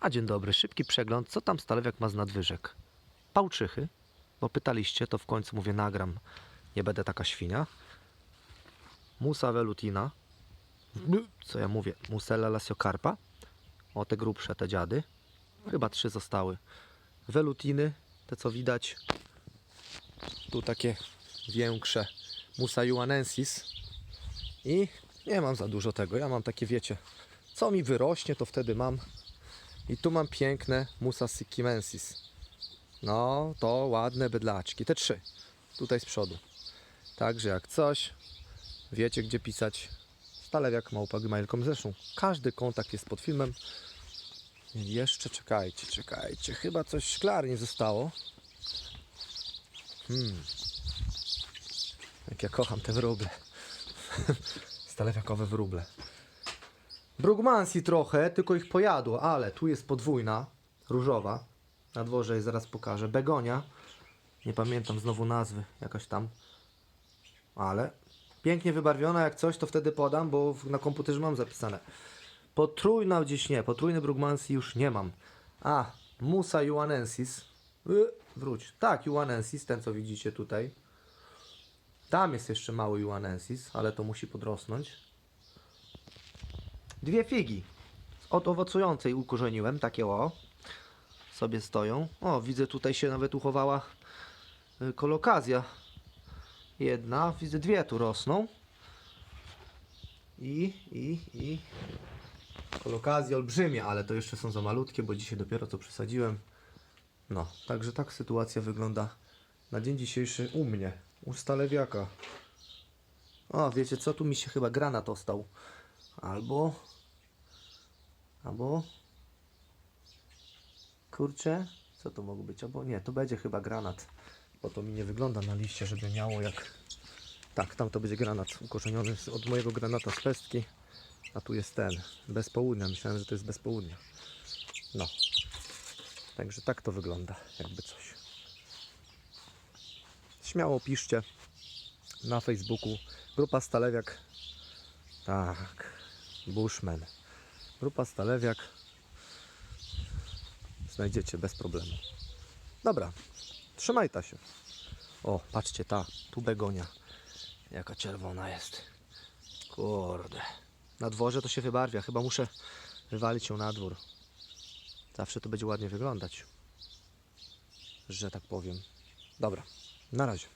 A dzień dobry, szybki przegląd. Co tam Stalewiak ma z nadwyżek? Pałczychy, bo pytaliście, to w końcu mówię nagram. Nie będę taka świnia. Musa velutina. Co ja mówię? Musella lasiocarpa. O, te grubsze, te dziady. Chyba trzy zostały. Velutiny, te co widać. Tu takie większe. Musa juanensis. I nie mam za dużo tego. Ja mam takie, wiecie, co mi wyrośnie, to wtedy mam. I tu mam piękne Musa sikimensis. No, to ładne bydlaczki. Te trzy. Tutaj z przodu. Także jak coś, wiecie gdzie pisać. Stalewiak małpa gmail.com. Zresztą każdy kontakt jest pod filmem. Jeszcze czekajcie, czekajcie. Chyba coś szklarnie zostało. Hmm. Jak ja kocham te wróble. Stalewiakowe wróble. Brugmansi trochę, tylko ich pojadło, ale tu jest podwójna, różowa. Na dworze jej zaraz pokażę. Begonia. Nie pamiętam znowu nazwy, jakaś tam. Ale pięknie wybarwiona, jak coś to wtedy podam, bo na komputerze mam zapisane. Potrójna gdzieś nie, potrójny Brugmansi już nie mam. A, Musa Juanensis. Y, wróć. Tak, Juanensis, ten co widzicie tutaj. Tam jest jeszcze mały Juanensis, ale to musi podrosnąć. Dwie figi od owocującej ukorzeniłem, takie o. Sobie stoją. O, widzę tutaj się nawet uchowała y, kolokazja. Jedna, widzę dwie tu rosną. I, i, i. Kolokazje olbrzymie, ale to jeszcze są za malutkie, bo dzisiaj dopiero co przesadziłem. No, także tak sytuacja wygląda na dzień dzisiejszy u mnie, u Stalewiaka. O, wiecie co, tu mi się chyba granat ostał. Albo... Albo... Kurczę, co to mogło być? Albo nie, to będzie chyba granat. Bo to mi nie wygląda na liście, żeby miało jak... Tak, tam to będzie granat ukorzeniony od mojego granata z pestki. A tu jest ten, bez południa. Myślałem, że to jest bez południa. No. Także tak to wygląda, jakby coś. Śmiało piszcie na Facebooku. Grupa Stalewiak. Tak. Bushman. Grupa Stalewiak. Znajdziecie bez problemu. Dobra. Trzymaj ta się. O, patrzcie ta. Tu begonia. Jaka czerwona jest. Kurde. Na dworze to się wybarwia. Chyba muszę wywalić ją na dwór. Zawsze to będzie ładnie wyglądać. Że tak powiem. Dobra. Na razie.